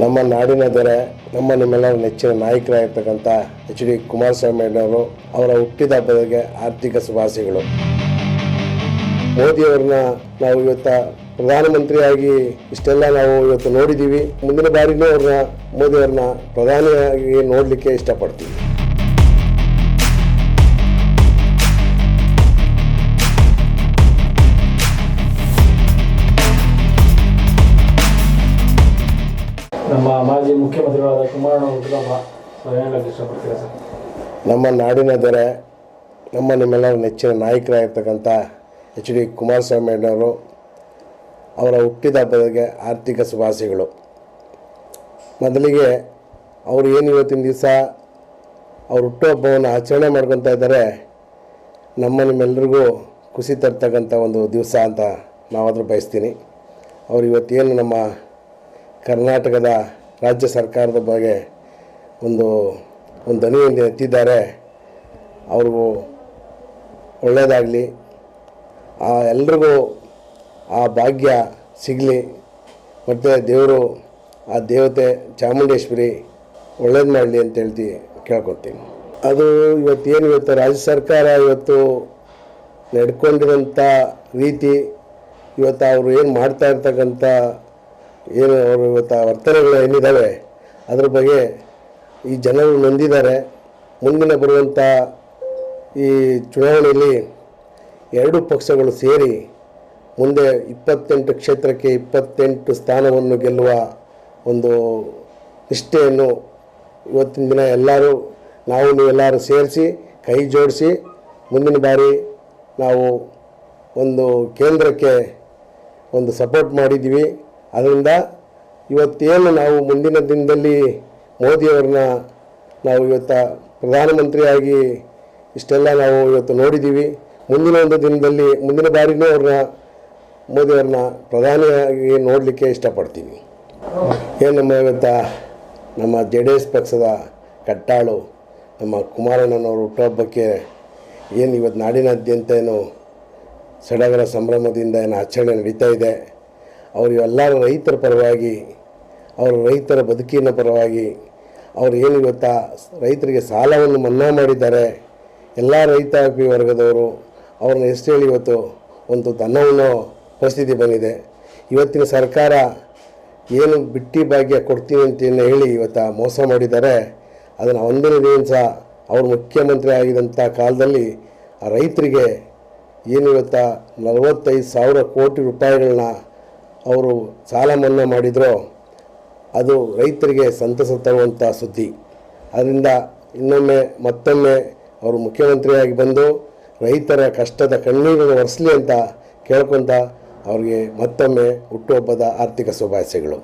ನಮ್ಮ ನಾಡಿನ ದೊರೆ, ನಮ್ಮ ನಿಮ್ಮೆಲ್ಲರ ನೆಚ್ಚಿನ ನಾಯಕರಾಗಿರ್ತಕ್ಕಂಥ ಎಚ್ ಡಿ ಕುಮಾರಸ್ವಾಮಿ ಅವರು ಅವರ ಹುಟ್ಟಿದ ಹಬ್ಬದ ಆರ್ಥಿಕ ಶುಭಾಶಯಗಳು. ಮೋದಿಯವ್ರನ್ನ ನಾವು ಇವತ್ತ ಪ್ರಧಾನಮಂತ್ರಿಯಾಗಿ ಇಷ್ಟೆಲ್ಲ ನಾವು ಇವತ್ತು ನೋಡಿದ್ದೀವಿ ಮುಂದಿನ ಬಾರಿನೂ ಅವ್ರನ್ನ, ಮೋದಿಯವ್ರನ್ನ ಪ್ರಧಾನಿಯಾಗಿ ನೋಡಲಿಕ್ಕೆ ಇಷ್ಟಪಡ್ತೀವಿ. ನಮ್ಮ ಮಾಜಿ ಮುಖ್ಯಮಂತ್ರಿಗಳಾದ ಕುಮಾರಣ್ಣ ನಮ್ಮ ನಾಡಿನ ದೊರೆ ನಮ್ಮ ನಿಮ್ಮೆಲ್ಲರ ನೆಚ್ಚಿನ ನಾಯಕರಾಗಿರ್ತಕ್ಕಂಥ ಎಚ್ ಡಿ ಕುಮಾರಸ್ವಾಮಿ ಅವರು ಅವರ ಹುಟ್ಟಿದ ಹಬ್ಬದಾಗೆ ಆರ್ಥಿಕ ಶುಭಾಶಯಗಳು. ಮೊದಲಿಗೆ ಅವರು ಏನು ಇವತ್ತಿನ ದಿವಸ ಅವ್ರ ಹುಟ್ಟುಹಬ್ಬವನ್ನು ಆಚರಣೆ ಮಾಡ್ಕೊತಾ ಇದ್ದಾರೆ, ನಮ್ಮ ನಿಮ್ಮೆಲ್ಲರಿಗೂ ಖುಷಿ ತರ್ತಕ್ಕಂಥ ಒಂದು ದಿವಸ ಅಂತ ನಾವಾದರೂ ಬಯಸ್ತೀನಿ. ಅವ್ರು ಇವತ್ತೇನು ನಮ್ಮ ಕರ್ನಾಟಕದ ರಾಜ್ಯ ಸರ್ಕಾರದ ಬಗ್ಗೆ ಒಂದು ಒಂದು ದನಿಯಿಂದ ಎತ್ತಿದ್ದಾರೆ. ಅವ್ರಿಗೂ ಒಳ್ಳೆಯದಾಗಲಿ ಆ ಎಲ್ರಿಗೂ ಆ ಭಾಗ್ಯ ಸಿಗಲಿ. ಮತ್ತು ದೇವರು ಆ ದೇವತೆ ಚಾಮುಂಡೇಶ್ವರಿ ಒಳ್ಳೇದು ಮಾಡಲಿ ಅಂತ ಹೇಳ್ತಿ, ಕೇಳ್ಕೊತೀನಿ. ಅದು ಇವತ್ತೇನು ಇವತ್ತು ರಾಜ್ಯ ಸರ್ಕಾರ ಇವತ್ತು ನಡ್ಕೊಂಡಿರೋಂಥ ರೀತಿ ಇವತ್ತು ಅವರು ಏನು ಮಾಡ್ತಾ ಇರ್ತಕ್ಕಂಥ ಏನು ಅವರು ಇವತ್ತು ವರ್ತನೆಗಳು ಏನಿದ್ದಾವೆ ಅದ್ರ ಬಗ್ಗೆ ಈ ಜನರು ನೊಂದಿದ್ದಾರೆ. ಮುಂದಿನ ಬರುವಂಥ ಈ ಚುನಾವಣೆಯಲ್ಲಿ ಎರಡು ಪಕ್ಷಗಳು ಸೇರಿ ಮುಂದೆ ಇಪ್ಪತ್ತೆಂಟು ಕ್ಷೇತ್ರಕ್ಕೆ ಇಪ್ಪತ್ತೆಂಟು ಸ್ಥಾನವನ್ನು ಗೆಲ್ಲುವ ಒಂದು ನಿಷ್ಠೆಯನ್ನು ಇವತ್ತಿನ ದಿನ ಎಲ್ಲರೂ, ನಾವು ನೀವೆಲ್ಲರೂ ಸೇರಿಸಿ, ಕೈ ಜೋಡಿಸಿ, ಮುಂದಿನ ಬಾರಿ ನಾವು ಒಂದು ಕೇಂದ್ರಕ್ಕೆ ಒಂದು ಸಪೋರ್ಟ್ ಮಾಡಿದ್ದೀವಿ. ಅದರಿಂದ ಇವತ್ತೇನು ನಾವು ಮುಂದಿನ ದಿನದಲ್ಲಿ ಮೋದಿಯವ್ರನ್ನ ನಾವು ಇವತ್ತು ಪ್ರಧಾನಮಂತ್ರಿಯಾಗಿ ಇಷ್ಟೆಲ್ಲ ನಾವು ಇವತ್ತು ನೋಡಿದ್ದೀವಿ. ಮುಂದಿನ ಒಂದು ದಿನದಲ್ಲಿ ಮುಂದಿನ ಬಾರಿನೂ ಅವ್ರನ್ನ ಮೋದಿಯವ್ರನ್ನ ಪ್ರಧಾನಿಯಾಗಿ ನೋಡಲಿಕ್ಕೆ ಇಷ್ಟಪಡ್ತೀನಿ. ಏನು ನಮ್ಮ ಇವತ್ತು ನಮ್ಮ ಜೆ ಡಿ ಎಸ್ ಪಕ್ಷದ ಕಟ್ಟಾಳು, ನಮ್ಮ ಕುಮಾರಣ್ಣನವರು ಹುಟ್ಟುಹಬ್ಬಕ್ಕೆ ಏನು ಇವತ್ತು ನಾಡಿನಾದ್ಯಂತ ಏನು ಸಡಗರ ಸಂಭ್ರಮದಿಂದ ಏನು ಆಚರಣೆ ನಡೀತಾ ಇದೆ. ಅವರು ಎಲ್ಲರೂ ರೈತರ ಪರವಾಗಿ, ಅವರು ರೈತರ ಬದುಕಿನ ಪರವಾಗಿ, ಅವರು ಏನು ಇವತ್ತು ರೈತರಿಗೆ ಸಾಲವನ್ನು ಮನ್ನಾ ಮಾಡಿದ್ದಾರೆ. ಎಲ್ಲ ರೈತಾಪಿ ವರ್ಗದವರು, ಅವ್ರನ್ನ ಎಷ್ಟು ಹೇಳಿ ಇವತ್ತು ಒಂದು ದನವನ್ನು ಪರಿಸ್ಥಿತಿ ಬಂದಿದೆ. ಇವತ್ತಿನ ಸರ್ಕಾರ ಏನು ಬಿಟ್ಟಿ ಭಾಗ್ಯ ಕೊಡ್ತೀನಿ ಅಂತ ಹೇಳಿ ಇವತ್ತು ಮೋಸ ಮಾಡಿದ್ದಾರೆ. ಅದನ್ನು ಒಂದನೇ ದಿವಸ ಅವರು ಮುಖ್ಯಮಂತ್ರಿ ಆಗಿದಂಥ ಕಾಲದಲ್ಲಿ ಆ ರೈತರಿಗೆ ಏನು ನಲವತ್ತೈದು ಸಾವಿರ ಕೋಟಿ ರೂಪಾಯಿಗಳನ್ನ ಅವರು ಸಾಲ ಮನ್ನಾ ಮಾಡಿದರೋ ಅದು ರೈತರಿಗೆ ಸಂತಸ ತರುವಂಥ ಸುದ್ದಿ. ಅದರಿಂದ ಇನ್ನೊಮ್ಮೆ ಮತ್ತೊಮ್ಮೆ ಅವರು ಮುಖ್ಯಮಂತ್ರಿಯಾಗಿ ಬಂದು ರೈತರ ಕಷ್ಟದ ಕಣ್ಣೀರನ್ನು ಒರೆಸಲಿ ಅಂತ ಕೇಳ್ಕೊತ ಅವರಿಗೆ ಮತ್ತೊಮ್ಮೆ ಹುಟ್ಟುಹಬ್ಬದ ಆರ್ಥಿಕ ಶುಭಾಶಯಗಳು.